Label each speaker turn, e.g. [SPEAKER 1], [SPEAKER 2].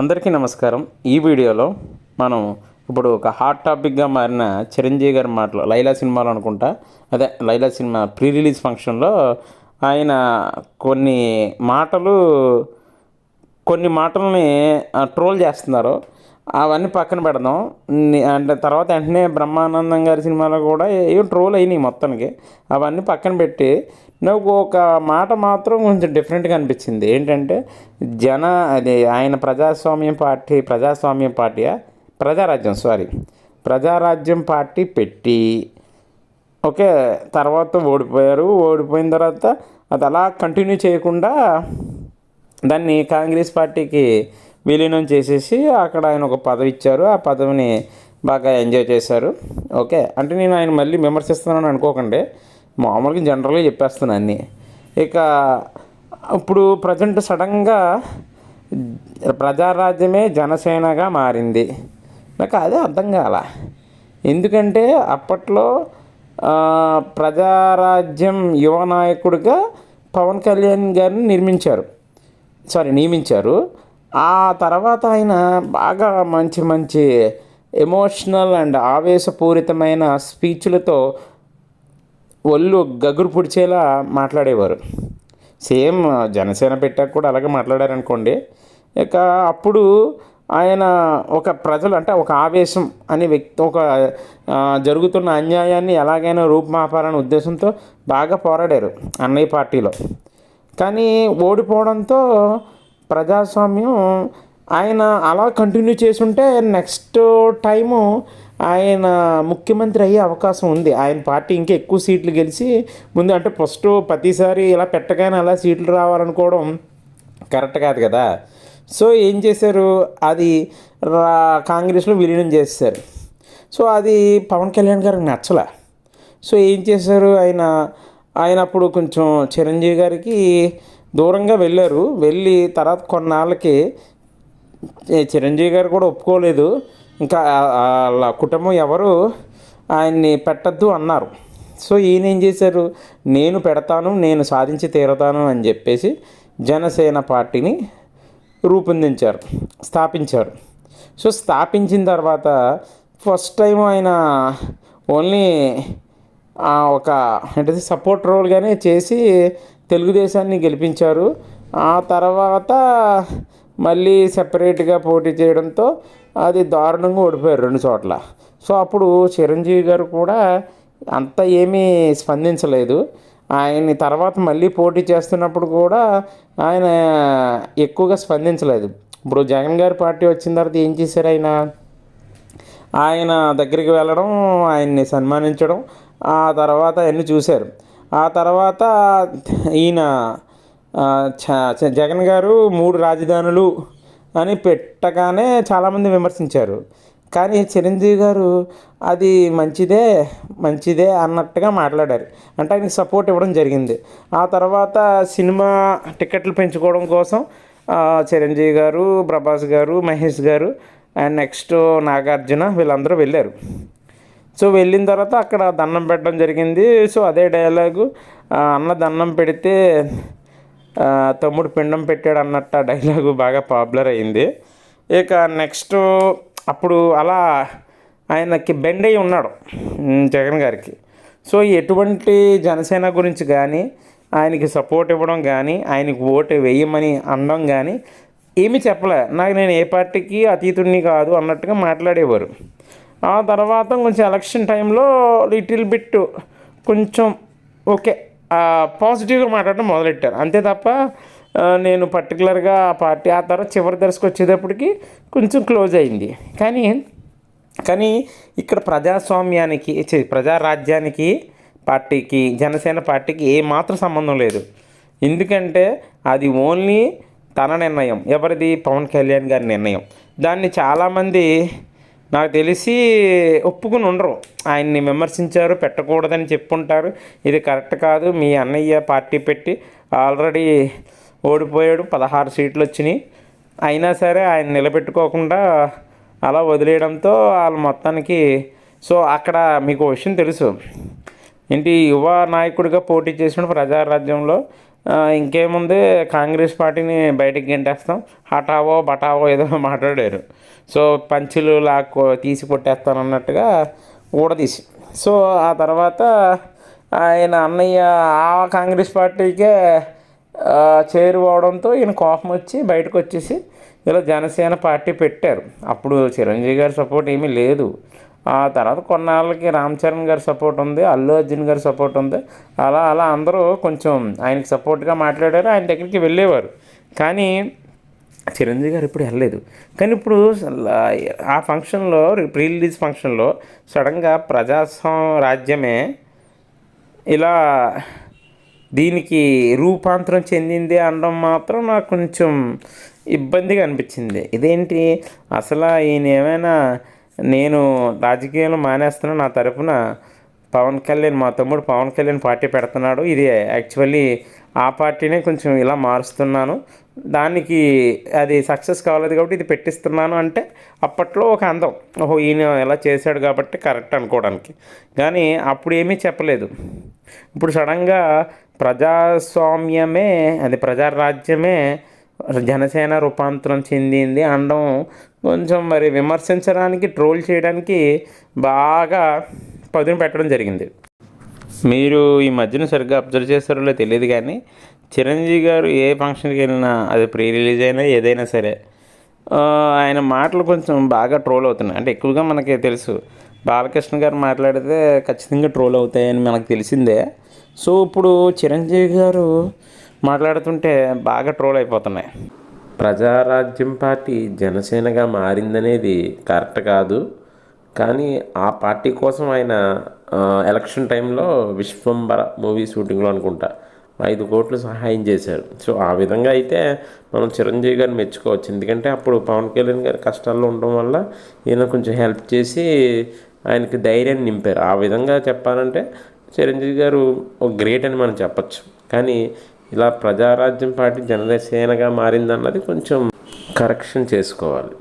[SPEAKER 1] అందరికీ నమస్కారం. ఈ వీడియోలో మనం ఇప్పుడు ఒక హాట్ టాపిక్గా మారిన చిరంజీవి గారి మాటలు లైలా సినిమాలో అనుకుంటా. అదే లైలా సినిమా ప్రీ రిలీజ్ ఫంక్షన్లో ఆయన కొన్ని మాటలు కొన్ని మాటల్ని ట్రోల్ చేస్తున్నారు. అవన్నీ పక్కన పెడదాం. అంటే తర్వాత వెంటనే బ్రహ్మానందం గారి సినిమాలో కూడా ఏం ట్రోల్ అయినాయి మొత్తానికి. అవన్నీ పక్కన పెట్టి నాకు ఒక మాట మాత్రం కొంచెం డిఫరెంట్గా అనిపించింది. ఏంటంటే జన అది ఆయన ప్రజాస్వామ్యం పార్టీ ప్రజాస్వామ్యం పార్టీయా ప్రజారాజ్యం సారీ ప్రజారాజ్యం పార్టీ పెట్టి ఓకే తర్వాత ఓడిపోయారు. ఓడిపోయిన తర్వాత అది అలా కంటిన్యూ చేయకుండా దాన్ని కాంగ్రెస్ పార్టీకి విలీనం చేసేసి అక్కడ ఆయన ఒక పదవి ఇచ్చారు. ఆ పదవిని బాగా ఎంజాయ్ చేశారు. ఓకే అంటే నేను ఆయన మళ్ళీ విమర్శిస్తున్నాను అనుకోకండి. మామూలుగా జనరల్గా చెప్పేస్తాను అన్నీ. ఇక ఇప్పుడు ప్రజెంట్ సడన్గా ప్రజారాజ్యమే జనసేనగా మారింది. నాకు అదే అర్థం కాల. ఎందుకంటే అప్పట్లో ప్రజారాజ్యం యువ నాయకుడిగా పవన్ కళ్యాణ్ గారిని నిర్మించారు. సారీ నియమించారు. ఆ తర్వాత ఆయన బాగా మంచి మంచి ఎమోషనల్ అండ్ ఆవేశపూరితమైన స్పీచ్లతో ఒళ్ళు గగురు పుడిచేలా మాట్లాడేవారు. సేమ్ జనసేన పెట్టాక కూడా అలాగే మాట్లాడారనుకోండి ఇక అప్పుడు ఆయన ఒక ప్రజలు అంటే ఒక ఆవేశం అనే వ్యక్తి ఒక జరుగుతున్న అన్యాయాన్ని ఎలాగైనా రూపుమాపాలనే ఉద్దేశంతో బాగా పోరాడారు అన్నయ్య పార్టీలో. కానీ ఓడిపోవడంతో ప్రజాస్వామ్యం ఆయన అలా కంటిన్యూ చేసుంటే నెక్స్ట్ టైము ఆయన ముఖ్యమంత్రి అయ్యే అవకాశం ఉంది. ఆయన పార్టీ ఇంకా ఎక్కువ సీట్లు గెలిచి ముందు అంటే ఫస్ట్ ప్రతిసారి ఇలా పెట్టగానే అలా సీట్లు రావాలనుకోవడం కరెక్ట్ కాదు కదా. సో ఏం చేశారు? అది రా కాంగ్రెస్లో విలీనం చేశారు సో అది పవన్ కళ్యాణ్ గారికి నచ్చలే. సో ఏం చేశారు? ఆయన ఆయన అప్పుడు కొంచెం చిరంజీవి గారికి దూరంగా వెళ్ళారు. వెళ్ళి తర్వాత కొన్నాళ్ళకి చిరంజీవి గారు కూడా ఒప్పుకోలేదు. ఇంకా వాళ్ళ కుటుంబం ఎవరు ఆయన్ని పెట్టద్దు అన్నారు. సో ఈయన ఏం చేశారు? నేను పెడతాను నేను సాధించి తీరతాను అని చెప్పేసి జనసేన పార్టీని రూపొందించారు స్థాపించారు. సో స్థాపించిన తర్వాత ఫస్ట్ టైం ఆయన ఓన్లీ ఆ, ఒక అంటే సపోర్ట్ రోల్గానే చేసి తెలుగుదేశాన్ని గెలిపించారు. ఆ తర్వాత మళ్ళీ సెపరేట్గా పోటీ చేయడంతో అది దారుణంగా ఓడిపోయారు రెండు చోట్ల. సో అప్పుడు చిరంజీవి గారు కూడా అంత ఏమీ స్పందించలేదు. ఆయన్ని తర్వాత మళ్ళీ పోటీ చేస్తున్నప్పుడు కూడా ఆయన ఎక్కువగా స్పందించలేదు. ఇప్పుడు జగన్ గారి పార్టీ వచ్చిన తర్వాత ఏం చేశారు ఆయన? ఆయన దగ్గరికి వెళ్ళడం ఆయన్ని సన్మానించడం ఆ తర్వాత అన్నీ చూశారు. ఆ తర్వాత ఈయన జగన్ గారు మూడు రాజధానులు అని పెట్టగానే చాలామంది విమర్శించారు. కానీ చిరంజీవి గారు అది మంచిదే మంచిదే అన్నట్టుగా మాట్లాడారు. అంటే ఆయనకి సపోర్ట్ ఇవ్వడం జరిగింది. ఆ తర్వాత సినిమా టికెట్లు పెంచుకోవడం కోసం చిరంజీవి గారు ప్రభాస్ గారు మహేష్ గారు అండ్ నెక్స్ట్ నాగార్జున వీళ్ళందరూ వెళ్ళారు. సో వెళ్ళిన తర్వాత అక్కడ దండం పెట్టడం జరిగింది. సో అదే డైలాగు అన్న దండం పెడితే తమ్ముడు పిండం పెట్టాడు అన్నట్టు ఆ డైలాగు బాగా పాపులర్ అయింది. ఇక నెక్స్ట్ అప్పుడు అలా ఆయనకి బెండ్ అయి ఉన్నాడు జగన్ గారికి. సో ఎటువంటి జనసేన గురించి కానీ ఆయనకి సపోర్ట్ ఇవ్వడం కానీ ఆయనకి ఓటు వేయమని అనడం కానీ ఏమీ చెప్పలే. నాకు నేను ఏ పార్టీకి అతీతుడిని కాదు అన్నట్టుగా మాట్లాడేవారు. ఆ తర్వాత కొంచెం ఎలక్షన్ టైంలో లిటిల్ బిట్ కొంచెం ఓకే పాజిటివ్గా మాట్లాడడం మొదలెట్టారు. అంతే తప్ప నేను పర్టికులర్గా ఆ పార్టీ ఆ తర్వాత చివరి దశకు వచ్చేటప్పటికి కొంచెం క్లోజ్ అయింది. కానీ కానీ ఇక్కడ ప్రజాస్వామ్యానికి ప్రజారాజ్యానికి పార్టీకి జనసేన పార్టీకి ఏమాత్రం సంబంధం లేదు. ఎందుకంటే అది ఓన్లీ తన నిర్ణయం. ఎవరిది? పవన్ కళ్యాణ్ గారి నిర్ణయం. దాన్ని చాలామంది నాకు తెలిసి ఒప్పుకుని ఉండరు ఆయన్ని విమర్శించారు పెట్టకూడదని చెప్పుంటారు. ఇది కరెక్ట్ కాదు. మీ అన్నయ్య పార్టీ పెట్టి ఆల్రెడీ ఓడిపోయాడు. పదహారు సీట్లు వచ్చినాయి. అయినా సరే ఆయన నిలబెట్టుకోకుండా అలా వదిలేయడంతో వాళ్ళు మొత్తానికి సో అక్కడ మీకు విషయం తెలుసు. ఏంటి యువ నాయకుడిగా పోటీ చేసిన ప్రజారాజ్యంలో ఇంకేముంది కాంగ్రెస్ పార్టీని బయటకు గెంటేస్తాం. హఠావో బటావో ఏదో మాట్లాడారు. సో పంచులు లాక్కో తీసి కొట్టేస్తాను అన్నట్టుగా ఊడదీసి సో ఆ తర్వాత ఆయన అన్నయ్య ఆ కాంగ్రెస్ పార్టీకే ఆ, చేరువవడంతో ఈయన కోపం వచ్చి బయటకు వచ్చేసి ఇలా జనసేన పార్టీ పెట్టారు. అప్పుడు చిరంజీవి గారి సపోర్ట్ ఏమీ లేదు. ఆ తర్వాత కొన్నాళ్ళకి రామ్ చరణ్ గారి సపోర్ట్ ఉంది అల్లు అర్జున్ గారి సపోర్ట్ ఉంది. అలా అలా అందరూ కొంచెం ఆయనకి సపోర్ట్గా మాట్లాడారు ఆయన దగ్గరికి వెళ్ళేవారు. కానీ చిరంజీవి గారు ఇప్పుడు వెళ్ళలేదు. కానీ ఇప్పుడు ఆ ఫంక్షన్లో ప్రీ రిలీజ్ ఫంక్షన్లో సడన్గా ప్రజాస్వామ్య రాజ్యమే ఇలా దీనికి రూపాంతరం చెందింది అనడం మాత్రం నాకు కొంచెం ఇబ్బందిగా అనిపించింది. ఇదేంటి? అసలు ఈయన ఏమైనా నేను రాజకీయాలు మానేస్తున్నా నా తరపున పవన్ కళ్యాణ్ మా తమ్ముడు పవన్ కళ్యాణ్ పార్టీ పెడుతున్నాడు. ఇది యాక్చువల్లీ ఆ పార్టీనే కొంచెం ఇలా మారుస్తున్నాను. దానికి అది సక్సెస్ కాలేదు కాబట్టి ఇది పెట్టిస్తున్నాను అంటే అప్పట్లో ఒక అందం. ఓహో ఈయన ఎలా చేశాడు కాబట్టి కరెక్ట్ అనుకోవడానికి. కానీ అప్పుడు ఏమీ చెప్పలేదు. ఇప్పుడు సడన్గా ప్రజాస్వామ్యమే అది ప్రజారాజ్యమే జనసేన రూపాంతరం చెందింది అనడం కొంచెం మరి విమర్శించడానికి ట్రోల్ చేయడానికి బాగా పదును పెట్టడం జరిగింది. మీరు ఈ మధ్యన సరిగ్గా అబ్జర్వ్ చేస్తారో తెలియదు కానీ చిరంజీవి గారు ఏ ఫంక్షన్కి వెళ్ళినా అది ప్రీ రిలీజ్ అయినా ఏదైనా సరే ఆయన మాటలు కొంచెం బాగా ట్రోల్ అవుతున్నాయి. అంటే ఎక్కువగా మనకి తెలుసు బాలకృష్ణ గారు మాట్లాడితే ఖచ్చితంగా ట్రోల్ అవుతాయని మనకు తెలిసిందే. సో ఇప్పుడు చిరంజీవి గారు మాట్లాడుతుంటే బాగా ట్రోల్ అయిపోతున్నాయి. ప్రజారాజ్యం పార్టీ జనసేనగా మారిందనేది కరెక్ట్ కాదు. కానీ ఆ పార్టీ కోసం ఆయన ఎలక్షన్ టైంలో విశ్వంబర మూవీ షూటింగ్లో అనుకుంటా ఐదు కోట్లు సహాయం చేశారు సో ఆ విధంగా అయితే మనం చిరంజీవి గారిని మెచ్చుకోవచ్చు. ఎందుకంటే అప్పుడు పవన్ కళ్యాణ్ గారి కష్టాల్లో ఉండడం వల్ల ఈయన కొంచెం హెల్ప్ చేసి ఆయనకి ధైర్యాన్ని నింపారు. ఆ విధంగా చెప్పాలంటే చిరంజీవి గారు ఒక గ్రేట్ అని మనం చెప్పచ్చు. కానీ ఇలా ప్రజారాజ్యం పార్టీ జనసేనగా మారిందన్నది కొంచెం కరెక్షన్ చేసుకోవాలి.